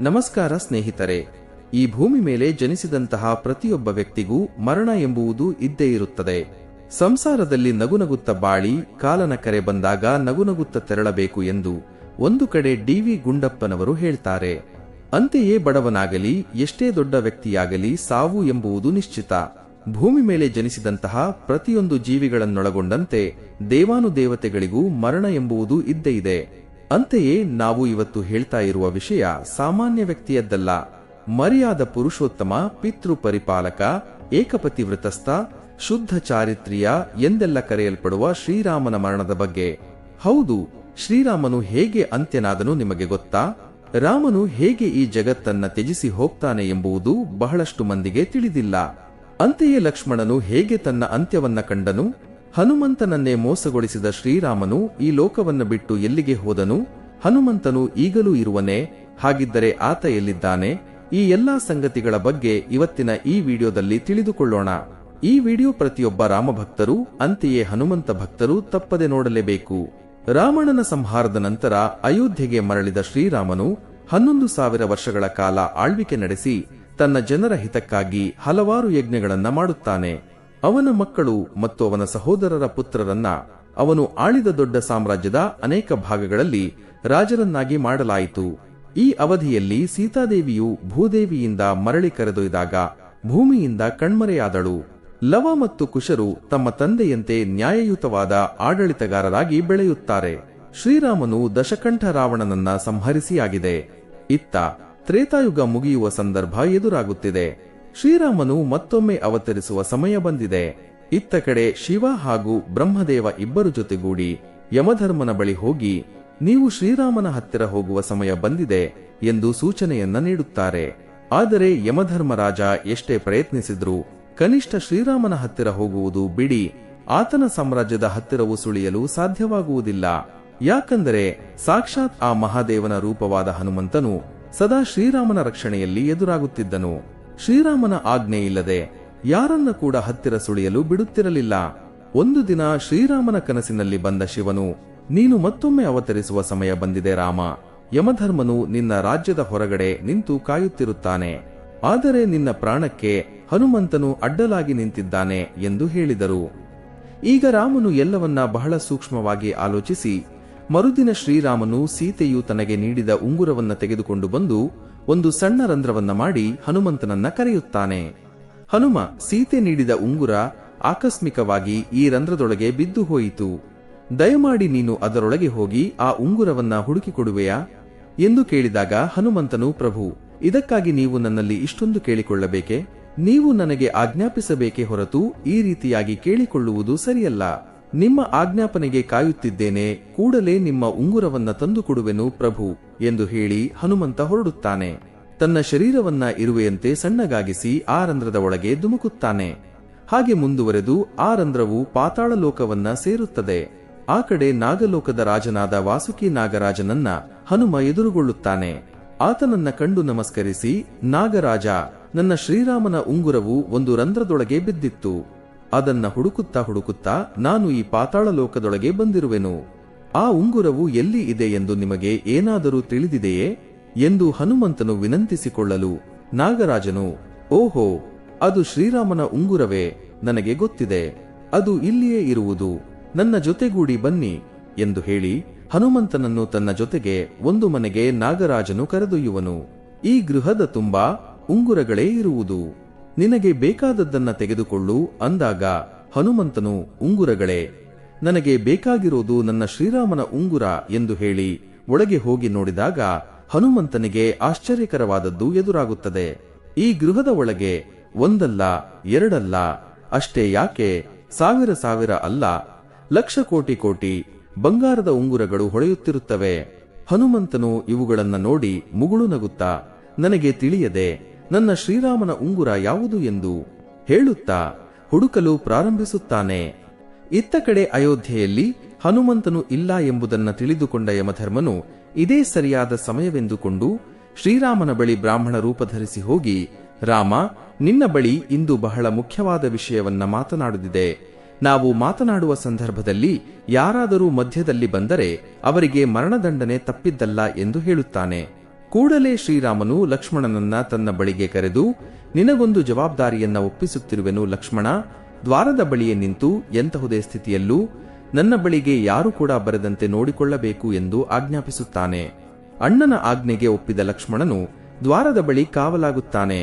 ನಮಸ್ಕಾರ ಸ್ನೇಹಿತರೆ, ಈ ಭೂಮಿ ಮೇಲೆ ಜನಿಸಿದಂತಹ ಪ್ರತಿಯೊಬ್ಬ ವ್ಯಕ್ತಿಗೂ ಮರಣ ಎಂಬುವುದು ಇದ್ದೇ ಇರುತ್ತದೆ. ಸಂಸಾರದಲ್ಲಿ ನಗುನಗುತ್ತ ಬಾಳಿ, ಕಾಲನ ಕರೆ ಬಂದಾಗ ನಗುನಗುತ್ತ ತೆರಳಬೇಕು ಎಂದು ಒಂದು ಕಡೆ ಡಿವಿ ಗುಂಡಪ್ಪನವರು ಹೇಳ್ತಾರೆ. ಅಂತೆಯೇ ಬಡವನಾಗಲಿ, ಎಷ್ಟೇ ದೊಡ್ಡ ವ್ಯಕ್ತಿಯಾಗಲಿ ಸಾವು ಎಂಬುವುದು ನಿಶ್ಚಿತ. ಭೂಮಿ ಮೇಲೆ ಜನಿಸಿದಂತಹ ಪ್ರತಿಯೊಂದು ಜೀವಿಗಳನ್ನೊಳಗೊಂಡಂತೆ ದೇವಾನುದೇವತೆಗಳಿಗೂ ಮರಣ ಎಂಬುವುದು ಇದ್ದೇ ಇದೆ. ಅಂತೆಯೇ ನಾವು ಇವತ್ತು ಹೇಳ್ತಾ ಇರುವ ವಿಷಯ ಸಾಮಾನ್ಯ ವ್ಯಕ್ತಿಯದ್ದಲ್ಲ. ಮರ್ಯಾದ ಪುರುಷೋತ್ತಮ ಪಿತೃಪರಿಪಾಲಕ ಏಕಪತಿ ವೃತಸ್ಥ ಶುದ್ಧ ಚಾರಿತ್ರ್ಯ ಎಂದೆಲ್ಲ ಕರೆಯಲ್ಪಡುವ ಶ್ರೀರಾಮನ ಮರಣದ ಬಗ್ಗೆ. ಹೌದು, ಶ್ರೀರಾಮನು ಹೇಗೆ ಅಂತ್ಯನಾದನು ನಿಮಗೆ ಗೊತ್ತಾ? ರಾಮನು ಹೇಗೆ ಈ ಜಗತ್ತನ್ನ ತ್ಯಜಿಸಿ ಹೋಗ್ತಾನೆ ಎಂಬುದು ಬಹಳಷ್ಟು ಮಂದಿಗೆ ತಿಳಿದಿಲ್ಲ. ಅಂತೆಯೇ ಲಕ್ಷ್ಮಣನು ಹೇಗೆ ತನ್ನ ಅಂತ್ಯವನ್ನ ಕಂಡನು? ಹನುಮಂತನನ್ನೇ ಮೋಸಗೊಳಿಸಿದ ಶ್ರೀರಾಮನು ಈ ಲೋಕವನ್ನ ಬಿಟ್ಟು ಎಲ್ಲಿಗೆ ಹೋದನು? ಹನುಮಂತನು ಈಗಲೂ ಇರುವನೇ? ಹಾಗಿದ್ದರೆ ಆತ ಎಲ್ಲಿದ್ದಾನೆ? ಈ ಎಲ್ಲಾ ಸಂಗತಿಗಳ ಬಗ್ಗೆ ಇವತ್ತಿನ ಈ ವಿಡಿಯೋದಲ್ಲಿ ತಿಳಿದುಕೊಳ್ಳೋಣ. ಈ ವಿಡಿಯೋ ಪ್ರತಿಯೊಬ್ಬ ರಾಮಭಕ್ತರು, ಅಂತೆಯೇ ಹನುಮಂತ ಭಕ್ತರು ತಪ್ಪದೆ ನೋಡಲೇಬೇಕು. ರಾವಣನ ಸಂಹಾರದ ನಂತರ ಅಯೋಧ್ಯೆಗೆ ಮರಳಿದ ಶ್ರೀರಾಮನು ಹನ್ನೊಂದು ಸಾವಿರ ವರ್ಷಗಳ ಕಾಲ ಆಳ್ವಿಕೆ ನಡೆಸಿ ತನ್ನ ಜನರ ಹಿತಕ್ಕಾಗಿ ಹಲವಾರು ಯಜ್ಞಗಳನ್ನ ಮಾಡುತ್ತಾನೆ. ಅವನ ಮಕ್ಕಳು ಮತ್ತು ಅವನ ಸಹೋದರರ ಪುತ್ರರನ್ನ ಅವನು ಆಳಿದ ದೊಡ್ಡ ಸಾಮ್ರಾಜ್ಯದ ಅನೇಕ ಭಾಗಗಳಲ್ಲಿ ರಾಜರನ್ನಾಗಿ ಮಾಡಲಾಯಿತು. ಈ ಅವಧಿಯಲ್ಲಿ ಸೀತಾದೇವಿಯು ಭೂದೇವಿಯಿಂದ ಮರಳಿ ಕರೆದೊಯ್ದಾಗ ಭೂಮಿಯಿಂದ ಕಣ್ಮರೆಯಾದಳು. ಲವ ಮತ್ತು ಕುಶರು ತಮ್ಮ ತಂದೆಯಂತೆ ನ್ಯಾಯಯುತವಾದ ಆಡಳಿತಗಾರರಾಗಿ ಬೆಳೆಯುತ್ತಾರೆ. ಶ್ರೀರಾಮನು ದಶಕಂಠ ರಾವಣನನ್ನ ಸಂಹರಿಸಿಯಾಗಿದೆ. ಇತ್ತ ತ್ರೇತಾಯುಗ ಮುಗಿಯುವ ಸಂದರ್ಭ ಎದುರಾಗುತ್ತಿದೆ. ಶ್ರೀರಾಮನು ಮತ್ತೊಮ್ಮೆ ಅವತರಿಸುವ ಸಮಯ ಬಂದಿದೆ. ಇತ್ತ ಕಡೆ ಶಿವ ಹಾಗೂ ಬ್ರಹ್ಮದೇವ ಇಬ್ಬರು ಜೊತೆಗೂಡಿ ಯಮಧರ್ಮನ ಬಳಿ ಹೋಗಿ, ನೀವು ಶ್ರೀರಾಮನ ಹತ್ತಿರ ಹೋಗುವ ಸಮಯ ಬಂದಿದೆ ಎಂದು ಸೂಚನೆಯನ್ನ ನೀಡುತ್ತಾರೆ. ಆದರೆ ಯಮಧರ್ಮರಾಜ ಎಷ್ಟೇ ಪ್ರಯತ್ನಿಸಿದ್ರೂ ಕನಿಷ್ಠ ಶ್ರೀರಾಮನ ಹತ್ತಿರ ಹೋಗುವುದು ಬಿಡಿ, ಆತನ ಸಾಮ್ರಾಜ್ಯದ ಹತ್ತಿರವು ಸುಳಿಯಲು ಸಾಧ್ಯವಾಗುವುದಿಲ್ಲ. ಯಾಕಂದರೆ ಸಾಕ್ಷಾತ್ ಆ ಮಹಾದೇವನ ರೂಪವಾದ ಹನುಮಂತನು ಸದಾ ಶ್ರೀರಾಮನ ರಕ್ಷಣೆಯಲ್ಲಿ ಎದುರಾಗುತ್ತಿದ್ದನು. ಶ್ರೀರಾಮನ ಆಜ್ಞೆ ಇಲ್ಲದೆ ಯಾರನ್ನ ಕೂಡ ಹತ್ತಿರ ಸುಳಿಯಲು ಬಿಡುತ್ತಿರಲಿಲ್ಲ. ಒಂದು ದಿನ ಶ್ರೀರಾಮನ ಕನಸಿನಲ್ಲಿ ಬಂದ ಶಿವನು, ನೀನು ಮತ್ತೊಮ್ಮೆ ಅವತರಿಸುವ ಸಮಯ ಬಂದಿದೆ ರಾಮ. ಯಮಧರ್ಮನು ನಿನ್ನ ರಾಜ್ಯದ ಹೊರಗಡೆ ನಿಂತು ಕಾಯುತ್ತಿರುತ್ತಾನೆ. ಆದರೆ ನಿನ್ನ ಪ್ರಾಣಕ್ಕೆ ಹನುಮಂತನು ಅಡ್ಡಲಾಗಿ ನಿಂತಿದ್ದಾನೆ ಎಂದು ಹೇಳಿದರು. ಈಗ ರಾಮನು ಎಲ್ಲವನ್ನ ಬಹಳ ಸೂಕ್ಷ್ಮವಾಗಿ ಆಲೋಚಿಸಿ, ಮರುದಿನ ಶ್ರೀರಾಮನು ಸೀತೆಯು ತನಗೆ ನೀಡಿದ ಉಂಗುರವನ್ನು ತೆಗೆದುಕೊಂಡು ಬಂದು ಒಂದು ಸಣ್ಣ ರಂಧ್ರವನ್ನ ಮಾಡಿ ಹನುಮಂತನನ್ನ ಕರೆಯುತ್ತಾನೆ. ಹನುಮ ಸೀತೆ ನೀಡಿದ ಉಂಗುರ ಆಕಸ್ಮಿಕವಾಗಿ ಈ ರಂಧ್ರದೊಳಗೆ ಬಿದ್ದು ಹೋಯಿತು. ದಯಮಾಡಿ ನೀನು ಅದರೊಳಗೆ ಹೋಗಿ ಆ ಉಂಗುರವನ್ನ ಹುಡುಕಿಕೊಡುವೆಯಾ? ಎಂದು ಕೇಳಿದಾಗ ಹನುಮಂತನು, ಪ್ರಭು, ಇದಕ್ಕಾಗಿ ನೀವು ನನ್ನಲ್ಲಿ ಇಷ್ಟೊಂದು ಕೇಳಿಕೊಳ್ಳಬೇಕೆ? ನೀವು ನನಗೆ ಆಜ್ಞಾಪಿಸಬೇಕೇ ಹೊರತು ಈ ರೀತಿಯಾಗಿ ಕೇಳಿಕೊಳ್ಳುವುದು ಸರಿಯಲ್ಲ. ನಿಮ್ಮ ಆಜ್ಞಾಪನೆಗೆ ಕಾಯುತ್ತಿದ್ದೇನೆ, ಕೂಡಲೇ ನಿಮ್ಮ ಉಂಗುರವನ್ನ ತಂದುಕೊಡುವೆನು ಪ್ರಭು ಎಂದು ಹೇಳಿ ಹನುಮಂತ ಹೊರಡುತ್ತಾನೆ. ತನ್ನ ಶರೀರವನ್ನ ಇರುವೆಯಂತೆ ಸಣ್ಣಗಾಗಿಸಿ ಆ ರಂಧ್ರದ ಒಳಗೆ ಧುಮುಕುತ್ತಾನೆ. ಹಾಗೆ ಮುಂದುವರೆದು ಆ ರಂಧ್ರವು ಪಾತಾಳ ಲೋಕವನ್ನ ಸೇರುತ್ತದೆ. ಆ ಕಡೆ ನಾಗಲೋಕದ ರಾಜನಾದ ವಾಸುಕಿ ನಾಗರಾಜನನ್ನ ಹನುಮ ಎದುರುಗೊಳ್ಳುತ್ತಾನೆ. ಆತನನ್ನ ಕಂಡು ನಮಸ್ಕರಿಸಿ, ನಾಗರಾಜ, ನನ್ನ ಶ್ರೀರಾಮನ ಉಂಗುರವು ಒಂದು ರಂಧ್ರದೊಳಗೆ ಬಿದ್ದಿತ್ತು. ಅದನ್ನ ಹುಡುಕುತ್ತಾ ಹುಡುಕುತ್ತಾ ನಾನು ಈ ಪಾತಾಳ ಲೋಕದೊಳಗೆ ಬಂದಿರುವೆನು. ಆ ಉಂಗುರವು ಎಲ್ಲಿ ಇದೆ ಎಂದು ನಿಮಗೆ ಏನಾದರೂ ತಿಳಿದಿದೆಯೇ? ಎಂದು ಹನುಮಂತನು ವಿನಂತಿಸಿಕೊಳ್ಳಲು, ನಾಗರಾಜನು, ಓಹೋ, ಅದು ಶ್ರೀರಾಮನ ಉಂಗುರವೇ, ನನಗೆ ಗೊತ್ತಿದೆ, ಅದು ಇಲ್ಲಿಯೇ ಇರುವುದು, ನನ್ನ ಜೊತೆಗೂಡಿ ಬನ್ನಿ, ಎಂದು ಹೇಳಿ ಹನುಮಂತನನ್ನು ತನ್ನ ಜೊತೆಗೆ ಒಂದು ಮನೆಗೆ ನಾಗರಾಜನು ಕರೆದೊಯ್ಯುವನು. ಈ ಗೃಹದ ತುಂಬಾ ಉಂಗುರಗಳೇ ಇರುವುದು. ನಿನಗೆ ಬೇಕಾದದ್ದನ್ನ ತೆಗೆದುಕೊಳ್ಳು ಅಂದಾಗ, ಹನುಮಂತನು, ಉಂಗುರಗಳೇ, ನನಗೆ ಬೇಕಾಗಿರೋದು ನನ್ನ ಶ್ರೀರಾಮನ ಉಂಗುರ ಎಂದು ಹೇಳಿ ಒಳಗೆ ಹೋಗಿ ನೋಡಿದಾಗ, ಹನುಮಂತನಿಗೆ ಆಶ್ಚರ್ಯಕರವಾದದ್ದು ಎದುರಾಗುತ್ತದೆ. ಈ ಗೃಹದ ಒಳಗೆ ಒಂದಲ್ಲ, ಎರಡಲ್ಲ, ಅಷ್ಟೇ ಯಾಕೆ, ಸಾವಿರ ಸಾವಿರ ಅಲ್ಲ, ಲಕ್ಷ ಕೋಟಿ ಕೋಟಿ ಬಂಗಾರದ ಉಂಗುರಗಳು ಹೊಳೆಯುತ್ತಿರುತ್ತವೆ. ಹನುಮಂತನು ಇವುಗಳನ್ನು ನೋಡಿ ಮುಗುಳು ನಗುತ್ತಾ, ನನಗೆ ತಿಳಿಯದೆ ನನ್ನ ಶ್ರೀರಾಮನ ಉಂಗುರ ಯಾವುದು ಎಂದು ಹೇಳುತ್ತಾ ಹುಡುಕಲು ಪ್ರಾರಂಭಿಸುತ್ತಾನೆ. ಇತ್ತ ಕಡೆ ಅಯೋಧ್ಯೆಯಲ್ಲಿ ಹನುಮಂತನು ಇಲ್ಲ ಎಂಬುದನ್ನು ತಿಳಿದುಕೊಂಡ ಯಮಧರ್ಮನು ಇದೇ ಸರಿಯಾದ ಸಮಯವೆಂದುಕೊಂಡು ಶ್ರೀರಾಮನ ಬಳಿ ಬ್ರಾಹ್ಮಣ ರೂಪ ಧರಿಸಿ ಹೋಗಿ, ರಾಮ, ನಿನ್ನ ಬಳಿ ಇಂದು ಬಹಳ ಮುಖ್ಯವಾದ ವಿಷಯವನ್ನ ಮಾತನಾಡುತ್ತಿದೆ. ನಾವು ಮಾತನಾಡುವ ಸಂದರ್ಭದಲ್ಲಿ ಯಾರಾದರೂ ಮಧ್ಯದಲ್ಲಿ ಬಂದರೆ ಅವರಿಗೆ ಮರಣದಂಡನೆ ತಪ್ಪಿದ್ದಲ್ಲ ಎಂದು ಹೇಳುತ್ತಾನೆ. ಕೂಡಲೇ ಶ್ರೀರಾಮನು ಲಕ್ಷ್ಮಣನನ್ನ ತನ್ನ ಬಳಿಗೆ ಕರೆದು, ನಿನಗೊಂದು ಜವಾಬ್ದಾರಿಯನ್ನ ಒಪ್ಪಿಸುತ್ತಿರುವೆನು ಲಕ್ಷ್ಮಣ, ದ್ವಾರದ ಬಳಿಯೇ ನಿಂತು ಎಂತಹುದೇ ಸ್ಥಿತಿಯಲ್ಲೂ ನನ್ನ ಬಳಿಗೆ ಯಾರು ಕೂಡ ಬರದಂತೆ ನೋಡಿಕೊಳ್ಳಬೇಕು ಎಂದು ಆಜ್ಞಾಪಿಸುತ್ತಾನೆ. ಅಣ್ಣನ ಆಜ್ಞೆಗೆ ಒಪ್ಪಿದ ಲಕ್ಷ್ಮಣನು ದ್ವಾರದ ಬಳಿ ಕಾವಲಾಗುತ್ತಾನೆ.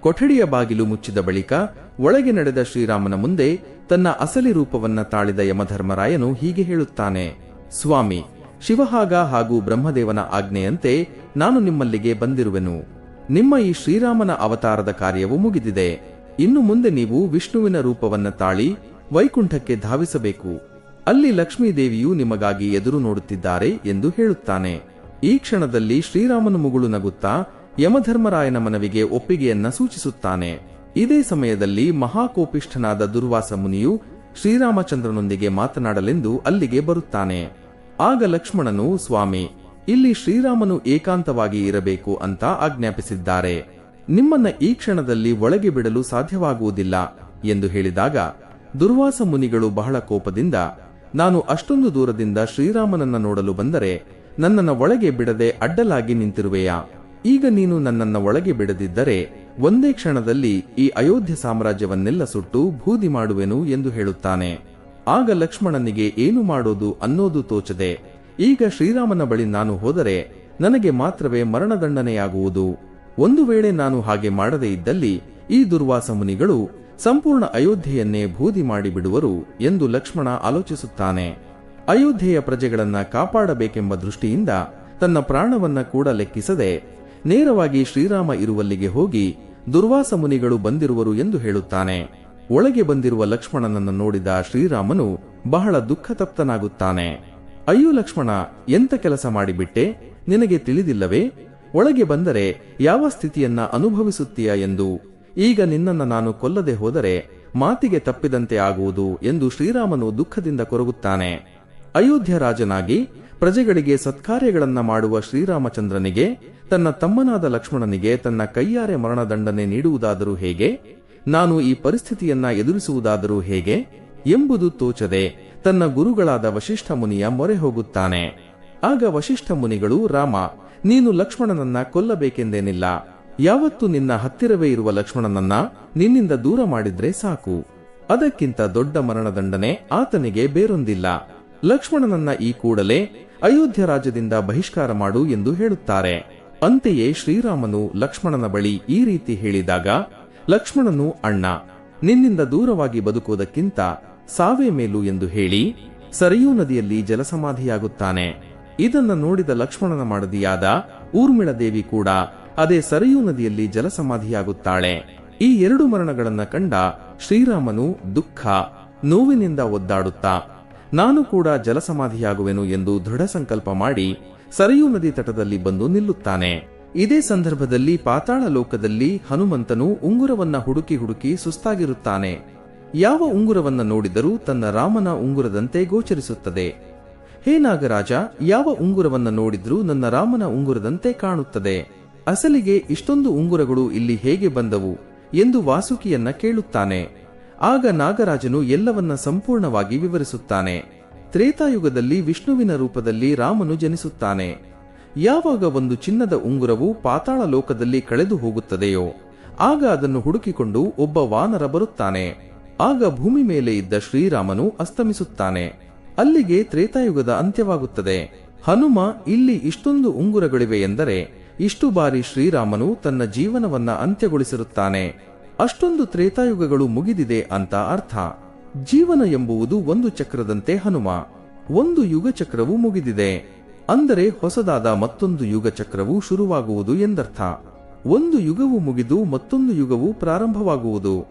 ಕೊಠಡಿಯ ಬಾಗಿಲು ಮುಚ್ಚಿದ ಬಳಿಕ ಒಳಗೆ ನಡೆದ ಶ್ರೀರಾಮನ ಮುಂದೆ ತನ್ನ ಅಸಲಿ ರೂಪವನ್ನ ತಾಳಿದ ಯಮಧರ್ಮರಾಯನು ಹೀಗೆ ಹೇಳುತ್ತಾನೆ, ಸ್ವಾಮಿ ಶಿವಹಾಗ ಹಾಗೂ ಬ್ರಹ್ಮದೇವನ ಆಜ್ಞೆಯಂತೆ ನಾನು ನಿಮ್ಮಲ್ಲಿಗೆ ಬಂದಿರುವೆನು. ನಿಮ್ಮ ಈ ಶ್ರೀರಾಮನ ಅವತಾರದ ಕಾರ್ಯವು ಮುಗಿದಿದೆ. ಇನ್ನು ಮುಂದೆ ನೀವು ವಿಷ್ಣುವಿನ ರೂಪವನ್ನ ತಾಳಿ ವೈಕುಂಠಕ್ಕೆ ಧಾವಿಸಬೇಕು. ಅಲ್ಲಿ ಲಕ್ಷ್ಮೀದೇವಿಯು ನಿಮಗಾಗಿ ಎದುರು ನೋಡುತ್ತಿದ್ದಾರೆ ಎಂದು ಹೇಳುತ್ತಾನೆ. ಈ ಕ್ಷಣದಲ್ಲಿ ಶ್ರೀರಾಮನು ಮುಗುಳು ನಗುತ್ತಾ ಯಮಧರ್ಮರಾಯನ ಮನವಿಗೆ ಒಪ್ಪಿಗೆಯನ್ನ ಸೂಚಿಸುತ್ತಾನೆ. ಇದೇ ಸಮಯದಲ್ಲಿ ಮಹಾಕೋಪಿಷ್ಠನಾದ ದುರ್ವಾಸ ಮುನಿಯು ಶ್ರೀರಾಮಚಂದ್ರನೊಂದಿಗೆ ಮಾತನಾಡಲೆಂದು ಅಲ್ಲಿಗೆ ಬರುತ್ತಾನೆ. ಆಗ ಲಕ್ಷ್ಮಣನು, ಸ್ವಾಮಿ, ಇಲ್ಲಿ ಶ್ರೀರಾಮನು ಏಕಾಂತವಾಗಿ ಇರಬೇಕು ಅಂತ ಆಜ್ಞಾಪಿಸಿದ್ದಾರೆ. ನಿಮ್ಮನ್ನ ಈ ಕ್ಷಣದಲ್ಲಿ ಒಳಗೆ ಬಿಡಲು ಸಾಧ್ಯವಾಗುವುದಿಲ್ಲ, ಎಂದು ಹೇಳಿದಾಗ ದುರ್ವಾಸ ಮುನಿಗಳು ಬಹಳ ಕೋಪದಿಂದ, ನಾನು ಅಷ್ಟೊಂದು ದೂರದಿಂದ ಶ್ರೀರಾಮನನ್ನ ನೋಡಲು ಬಂದರೆ ನನ್ನನ್ನ ಒಳಗೆ ಬಿಡದೆ ಅಡ್ಡಲಾಗಿ ನಿಂತಿರುವೆಯಾ? ಈಗ ನೀನು ನನ್ನನ್ನ ಒಳಗೆ ಬಿಡದಿದ್ದರೆ ಒಂದೇ ಕ್ಷಣದಲ್ಲಿ ಈ ಅಯೋಧ್ಯ ಸಾಮ್ರಾಜ್ಯವನ್ನೆಲ್ಲ ಸುಟ್ಟು ಬೂದಿ ಮಾಡುವೆನು, ಎಂದು ಹೇಳುತ್ತಾನೆ. ಆಗ ಲಕ್ಷ್ಮಣನಿಗೆ ಏನು ಮಾಡೋದು ಅನ್ನೋದು ತೋಚದೆ, ಈಗ ಶ್ರೀರಾಮನ ಬಳಿ ನಾನು ಹೋದರೆ ನನಗೆ ಮಾತ್ರವೇ ಮರಣದಂಡನೆಯಾಗುವುದು. ಒಂದು ವೇಳೆ ನಾನು ಹಾಗೆ ಮಾಡದೇ ಇದ್ದಲ್ಲಿ ಈ ದುರ್ವಾಸ ಮುನಿಗಳು ಸಂಪೂರ್ಣ ಅಯೋಧ್ಯೆಯನ್ನೇ ಬೂದಿ ಮಾಡಿಬಿಡುವರು ಎಂದು ಲಕ್ಷ್ಮಣ ಆಲೋಚಿಸುತ್ತಾನೆ. ಅಯೋಧ್ಯೆಯ ಪ್ರಜೆಗಳನ್ನ ಕಾಪಾಡಬೇಕೆಂಬ ದೃಷ್ಟಿಯಿಂದ ತನ್ನ ಪ್ರಾಣವನ್ನ ಕೂಡ ಲೆಕ್ಕಿಸದೆ ನೇರವಾಗಿ ಶ್ರೀರಾಮ ಇರುವಲ್ಲಿಗೆ ಹೋಗಿ ದುರ್ವಾಸ ಮುನಿಗಳು ಬಂದಿರುವರು ಎಂದು ಹೇಳುತ್ತಾನೆ. ಒಳಗೆ ಬಂದಿರುವ ಲಕ್ಷ್ಮಣನನ್ನು ನೋಡಿದ ಶ್ರೀರಾಮನು ಬಹಳ ದುಃಖತಪ್ತನಾಗುತ್ತಾನೆ. ಅಯ್ಯೋ ಲಕ್ಷ್ಮಣ, ಎಂತ ಕೆಲಸ ಮಾಡಿಬಿಟ್ಟೆ? ನಿನಗೆ ತಿಳಿದಿಲ್ಲವೇ? ಒಳಗೆ ಬಂದರೆ ಯಾವ ಸ್ಥಿತಿಯನ್ನ ಅನುಭವಿಸುತ್ತೀಯ ಎಂದು? ಈಗ ನಿನ್ನನ್ನು ನಾನು ಕೊಲ್ಲದೆ ಹೋದರೆ ಮಾತಿಗೆ ತಪ್ಪಿದಂತೆ ಆಗುವುದು ಎಂದು ಶ್ರೀರಾಮನು ದುಃಖದಿಂದ ಕೊರಗುತ್ತಾನೆ. ಅಯೋಧ್ಯ ರಾಜನಾಗಿ ಪ್ರಜೆಗಳಿಗೆ ಸತ್ಕಾರ್ಯಗಳನ್ನ ಮಾಡುವ ಶ್ರೀರಾಮಚಂದ್ರನಿಗೆ, ತನ್ನ ತಮ್ಮನಾದ ಲಕ್ಷ್ಮಣನಿಗೆ ತನ್ನ ಕೈಯಾರೆ ಮರಣದಂಡನೆ ನೀಡುವುದಾದರೂ ಹೇಗೆ? ನಾನು ಈ ಪರಿಸ್ಥಿತಿಯನ್ನ ಎದುರಿಸುವುದಾದರೂ ಹೇಗೆ? ಎಂಬುದು ತೋಚದೆ ತನ್ನ ಗುರುಗಳಾದ ವಶಿಷ್ಠ ಮುನಿಯ ಮೊರೆ ಹೋಗುತ್ತಾನೆ. ಆಗ ವಶಿಷ್ಠ ಮುನಿಗಳು, ರಾಮ, ನೀನು ಲಕ್ಷ್ಮಣನನ್ನ ಕೊಲ್ಲಬೇಕೆಂದೇನಿಲ್ಲ. ಯಾವತ್ತು ನಿನ್ನ ಹತ್ತಿರವೇ ಇರುವ ಲಕ್ಷ್ಮಣನನ್ನ ನಿನ್ನಿಂದ ದೂರ ಮಾಡಿದ್ರೆ ಸಾಕು. ಅದಕ್ಕಿಂತ ದೊಡ್ಡ ಮರಣದಂಡನೆ ಆತನಿಗೆ ಬೇರೊಂದಿಲ್ಲ. ಲಕ್ಷ್ಮಣನನ್ನ ಈ ಕೂಡಲೇ ಅಯೋಧ್ಯ ರಾಜ್ಯದಿಂದ ಬಹಿಷ್ಕಾರ ಮಾಡು ಎಂದು ಹೇಳುತ್ತಾರೆ. ಅಂತೆಯೇ ಶ್ರೀರಾಮನು ಲಕ್ಷ್ಮಣನ ಬಳಿ ಈ ರೀತಿ ಹೇಳಿದಾಗ ಲಕ್ಷ್ಮಣನು, ಅಣ್ಣ, ನಿನ್ನಿಂದ ದೂರವಾಗಿ ಬದುಕುವುದಕ್ಕಿಂತ ಸಾವೇ ಮೇಲು ಎಂದು ಹೇಳಿ ಸರಿಯೂ ನದಿಯಲ್ಲಿ ಜಲಸಮಾಧಿಯಾಗುತ್ತಾನೆ. ಇದನ್ನು ನೋಡಿದ ಲಕ್ಷ್ಮಣನ ಮಾಡದಿಯಾದ ಊರ್ಮಿಳ ದೇವಿ ಕೂಡ ಅದೇ ಸರಿಯೂ ನದಿಯಲ್ಲಿ ಜಲಸಮಾಧಿಯಾಗುತ್ತಾಳೆ. ಈ ಎರಡು ಮರಣಗಳನ್ನ ಕಂಡ ಶ್ರೀರಾಮನು ದುಃಖ, ನೋವಿನಿಂದ ಒದ್ದಾಡುತ್ತಾ, ನಾನು ಕೂಡ ಜಲಸಮಾಧಿಯಾಗುವೆನು ಎಂದು ದೃಢ ಸಂಕಲ್ಪ ಮಾಡಿ ಸರಿಯೂ ನದಿ ತಟದಲ್ಲಿ ಬಂದು ನಿಲ್ಲುತ್ತಾನೆ. ಇದೇ ಸಂದರ್ಭದಲ್ಲಿ ಪಾತಾಳ ಲೋಕದಲ್ಲಿ ಹನುಮಂತನು ಉಂಗುರವನ್ನ ಹುಡುಕಿ ಹುಡುಕಿ ಸುಸ್ತಾಗಿರುತ್ತಾನೆ. ಯಾವ ಉಂಗುರವನ್ನ ನೋಡಿದರೂ ತನ್ನ ರಾಮನ ಉಂಗುರದಂತೆ ಗೋಚರಿಸುತ್ತದೆ. ಹೇ ನಾಗರಾಜ, ಯಾವ ಉಂಗುರವನ್ನ ನೋಡಿದ್ರೂ ನನ್ನ ರಾಮನ ಉಂಗುರದಂತೆ ಕಾಣುತ್ತದೆ. ಅಸಲಿಗೆ ಇಷ್ಟೊಂದು ಉಂಗುರಗಳು ಇಲ್ಲಿ ಹೇಗೆ ಬಂದವು ಎಂದು ವಾಸುಕಿಯನ್ನ ಕೇಳುತ್ತಾನೆ. ಆಗ ನಾಗರಾಜನು ಎಲ್ಲವನ್ನ ಸಂಪೂರ್ಣವಾಗಿ ವಿವರಿಸುತ್ತಾನೆ. ತ್ರೇತಾಯುಗದಲ್ಲಿ ವಿಷ್ಣುವಿನ ರೂಪದಲ್ಲಿ ರಾಮನು ಜನಿಸುತ್ತಾನೆ. ಯಾವಾಗ ಒಂದು ಚಿನ್ನದ ಉಂಗುರವು ಪಾತಾಳ ಲೋಕದಲ್ಲಿ ಕಳೆದು ಹೋಗುತ್ತದೆಯೋ, ಆಗ ಅದನ್ನು ಹುಡುಕಿಕೊಂಡು ಒಬ್ಬ ವಾನರ ಬರುತ್ತಾನೆ. ಆಗ ಭೂಮಿ ಮೇಲೆ ಇದ್ದ ಶ್ರೀರಾಮನು ಅಸ್ತಮಿಸುತ್ತಾನೆ. ಅಲ್ಲಿಗೆ ತ್ರೇತಾಯುಗದ ಅಂತ್ಯವಾಗುತ್ತದೆ. ಹನುಮ, ಇಲ್ಲಿ ಇಷ್ಟೊಂದು ಉಂಗುರಗಳಿವೆ ಎಂದರೆ, ಇಷ್ಟು ಬಾರಿ ಶ್ರೀರಾಮನು ತನ್ನ ಜೀವನವನ್ನ ಅಂತ್ಯಗೊಳಿಸಿರುತ್ತಾನೆ. ಅಷ್ಟೊಂದು ತ್ರೇತಾಯುಗಗಳು ಮುಗಿದಿದೆ ಅಂತ ಅರ್ಥ. ಜೀವನ ಎಂಬುವುದು ಒಂದು ಚಕ್ರದಂತೆ ಹನುಮ. ಒಂದು ಯುಗ ಚಕ್ರವು ಮುಗಿದಿದೆ. ಅಂದರೆ ಹೊಸದಾದ ಮತ್ತೊಂದು ಯುಗ ಚಕ್ರವು ಶುರುವಾಗುವುದು ಎಂದರ್ಥ. ಒಂದು ಯುಗವು ಮುಗಿದು ಮತ್ತೊಂದು ಯುಗವು ಪ್ರಾರಂಭವಾಗುವುದು.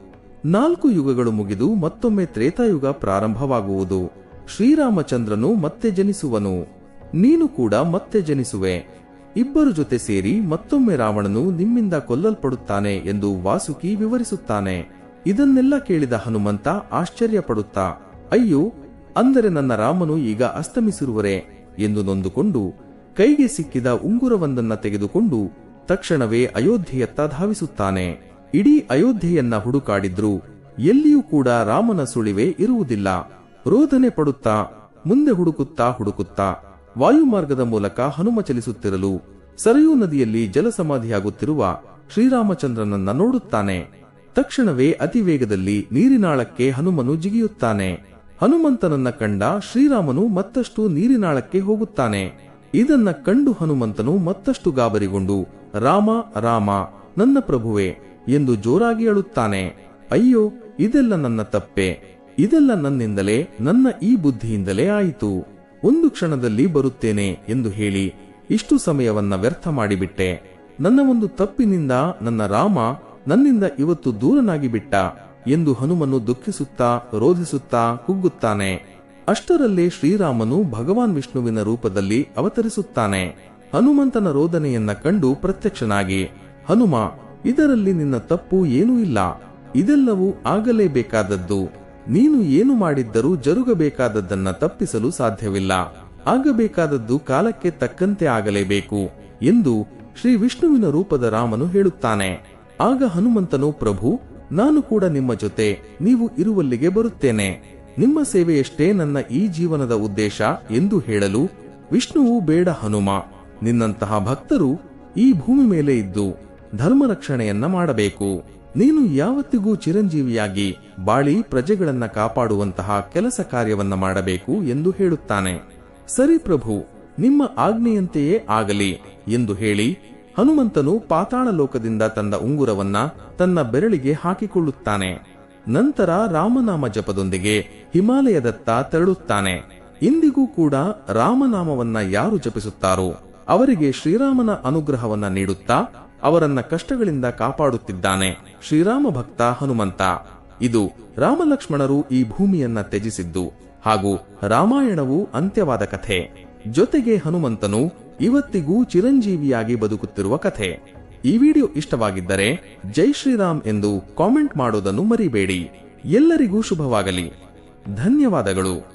ನಾಲ್ಕು ಯುಗಗಳು ಮುಗಿದು ಮತ್ತೊಮ್ಮೆ ತ್ರೇತಾಯುಗ ಪ್ರಾರಂಭವಾಗುವುದು. ಶ್ರೀರಾಮಚಂದ್ರನು ಮತ್ತೆ ಜನಿಸುವನು. ನೀನು ಕೂಡ ಮತ್ತೆ ಜನಿಸುವೆ. ಇಬ್ಬರು ಜೊತೆ ಸೇರಿ ಮತ್ತೊಮ್ಮೆ ರಾವಣನು ನಿಮ್ಮಿಂದ ಕೊಲ್ಲಲ್ಪಡುತ್ತಾನೆ ಎಂದು ವಾಸುಕಿ ವಿವರಿಸುತ್ತಾನೆ. ಇದನ್ನೆಲ್ಲ ಕೇಳಿದ ಹನುಮಂತ ಆಶ್ಚರ್ಯಪಡುತ್ತಾ, ಅಯ್ಯೋ, ಅಂದರೆ ನನ್ನ ರಾಮನು ಈಗ ಅಸ್ತಮಿಸಿರುವರೆ. ಎಂದು ನೊಂದುಕೊಂಡು ಕೈಗೆ ಸಿಕ್ಕಿದ ಉಂಗುರವೊಂದನ್ನ ತೆಗೆದುಕೊಂಡು ತಕ್ಷಣವೇ ಅಯೋಧ್ಯೆಯತ್ತ ಧಾವಿಸುತ್ತಾನೆ. ಇಡೀ ಅಯೋಧ್ಯೆಯನ್ನ ಹುಡುಕಾಡಿದ್ರು ಎಲ್ಲಿಯೂ ಕೂಡ ರಾಮನ ಸುಳಿವೆ ಇರುವುದಿಲ್ಲ. ರೋಧನೆ ಪಡುತ್ತಾ, ಮುಂದೆ ಹುಡುಕುತ್ತಾ ಹುಡುಕುತ್ತಾ, ವಾಯುಮಾರ್ಗದ ಮೂಲಕ ಹನುಮ ಚಲಿಸುತ್ತಿರಲು ಸರಯೂ ನದಿಯಲ್ಲಿ ಜಲಸಮಾಧಿಯಾಗುತ್ತಿರುವ ಶ್ರೀರಾಮಚಂದ್ರನನ್ನ ನೋಡುತ್ತಾನೆ. ತಕ್ಷಣವೇ ಅತಿ ವೇಗದಲ್ಲಿ ನೀರಿನಾಳಕ್ಕೆ ಹನುಮನು ಜಿಗಿಯುತ್ತಾನೆ. ಹನುಮಂತನನ್ನ ಕಂಡ ಶ್ರೀರಾಮನು ಮತ್ತಷ್ಟು ನೀರಿನಾಳಕ್ಕೆ ಹೋಗುತ್ತಾನೆ. ಇದನ್ನ ಕಂಡು ಹನುಮಂತನು ಮತ್ತಷ್ಟು ಗಾಬರಿಗೊಂಡು, ರಾಮ ರಾಮ, ನನ್ನ ಪ್ರಭುವೆ ಎಂದು ಜೋರಾಗಿ ಅಳುತ್ತಾನೆ. ಅಯ್ಯೋ, ಇದೆಲ್ಲ ನನ್ನ ತಪ್ಪೆ. ಇದೆಲ್ಲ ನನ್ನಿಂದಲೇ, ನನ್ನ ಈ ಬುದ್ಧಿಯಿಂದಲೇ ಆಯಿತು. ಒಂದು ಕ್ಷಣದಲ್ಲಿ ಬರುತ್ತೇನೆ ಎಂದು ಹೇಳಿ ಇಷ್ಟು ಸಮಯವನ್ನ ವ್ಯರ್ಥ ಮಾಡಿಬಿಟ್ಟೆ. ನನ್ನ ಒಂದು ತಪ್ಪಿನಿಂದ ನನ್ನ ರಾಮ ನನ್ನಿಂದ ಇವತ್ತು ದೂರನಾಗಿ ಬಿಟ್ಟ ಎಂದು ಹನುಮನು ದುಃಖಿಸುತ್ತಾ, ರೋಧಿಸುತ್ತಾ, ಕುಗ್ಗುತ್ತಾನೆ. ಅಷ್ಟರಲ್ಲೇ ಶ್ರೀರಾಮನು ಭಗವಾನ್ ವಿಷ್ಣುವಿನ ರೂಪದಲ್ಲಿ ಅವತರಿಸುತ್ತಾನೆ. ಹನುಮಂತನ ರೋದನೆಯನ್ನ ಕಂಡು ಪ್ರತ್ಯಕ್ಷನಾಗಿ, ಹನುಮ, ಇದರಲ್ಲಿ ನಿನ್ನ ತಪ್ಪು ಏನೂ ಇಲ್ಲ. ಇದೆಲ್ಲವೂ ಆಗಲೇಬೇಕಾದದ್ದು. ನೀನು ಏನು ಮಾಡಿದ್ದರೂ ಜರುಗಬೇಕಾದದ್ದನ್ನ ತಪ್ಪಿಸಲು ಸಾಧ್ಯವಿಲ್ಲ. ಆಗಬೇಕಾದದ್ದು ಕಾಲಕ್ಕೆ ತಕ್ಕಂತೆ ಆಗಲೇಬೇಕು, ಎಂದು ಶ್ರೀ ವಿಷ್ಣುವಿನ ರೂಪದ ರಾಮನು ಹೇಳುತ್ತಾನೆ. ಆಗ ಹನುಮಂತನು, ಪ್ರಭು ನಾನು ಕೂಡ ನಿಮ್ಮ ಜೊತೆ ನೀವು ಇರುವಲ್ಲಿಗೆ ಬರುತ್ತೇನೆ. ನಿಮ್ಮ ಸೇವೆಯಷ್ಟೇ ನನ್ನ ಈ ಜೀವನದ ಉದ್ದೇಶ ಎಂದು ಹೇಳಲು ವಿಷ್ಣುವು ಬೇಡ ಹನುಮ. ನಿನ್ನಂತಹ ಭಕ್ತರು ಈ ಭೂಮಿ ಮೇಲೆ ಇದ್ದು ಧರ್ಮ ರಕ್ಷಣೆಯನ್ನ ಮಾಡಬೇಕು. ನೀನು ಯಾವತ್ತಿಗೂ ಚಿರಂಜೀವಿಯಾಗಿ ಬಾಳಿ ಪ್ರಜೆಗಳನ್ನ ಕಾಪಾಡುವಂತಹ ಕೆಲಸ ಕಾರ್ಯವನ್ನ ಮಾಡಬೇಕು ಎಂದು ಹೇಳುತ್ತಾನೆ. ಸರಿ ಪ್ರಭು, ನಿಮ್ಮ ಆಜ್ಞೆಯಂತೆಯೇ ಆಗಲಿ ಎಂದು ಹೇಳಿ ಹನುಮಂತನು ಪಾತಾಳ ಲೋಕದಿಂದ ತಂದ ಉಂಗುರವನ್ನ ತನ್ನ ಬೆರಳಿಗೆ ಹಾಕಿಕೊಳ್ಳುತ್ತಾನೆ. ನಂತರ ರಾಮನಾಮ ಜಪದೊಂದಿಗೆ ಹಿಮಾಲಯದತ್ತ ತೆರಳುತ್ತಾನೆ. ಇಂದಿಗೂ ಕೂಡ ರಾಮನಾಮವನ್ನ ಯಾರು ಜಪಿಸುತ್ತಾರೋ, ಅವರಿಗೆ ಶ್ರೀರಾಮನ ಅನುಗ್ರಹವನ್ನ ನೀಡುತ್ತಾ ಅವರನ್ನ ಕಷ್ಟಗಳಿಂದ ಕಾಪಾಡುತ್ತಿದ್ದಾನೆ ಶ್ರೀರಾಮ ಭಕ್ತ ಹನುಮಂತ. ಇದು ರಾಮಲಕ್ಷ್ಮಣರು ಈ ಭೂಮಿಯನ್ನ ತ್ಯಜಿಸಿದ್ದು ಹಾಗೂ ರಾಮಾಯಣವು ಅಂತ್ಯವಾದ ಕಥೆ. ಜೊತೆಗೆ ಹನುಮಂತನು ಇವತ್ತಿಗೂ ಚಿರಂಜೀವಿಯಾಗಿ ಬದುಕುತ್ತಿರುವ ಕಥೆ. ಈ ವಿಡಿಯೋ ಇಷ್ಟವಾಗಿದ್ದರೆ ಜೈ ಶ್ರೀರಾಮ್ ಎಂದು ಕಾಮೆಂಟ್ ಮಾಡೋದನ್ನು ಮರಿಬೇಡಿ. ಎಲ್ಲರಿಗೂ ಶುಭವಾಗಲಿ. ಧನ್ಯವಾದಗಳು.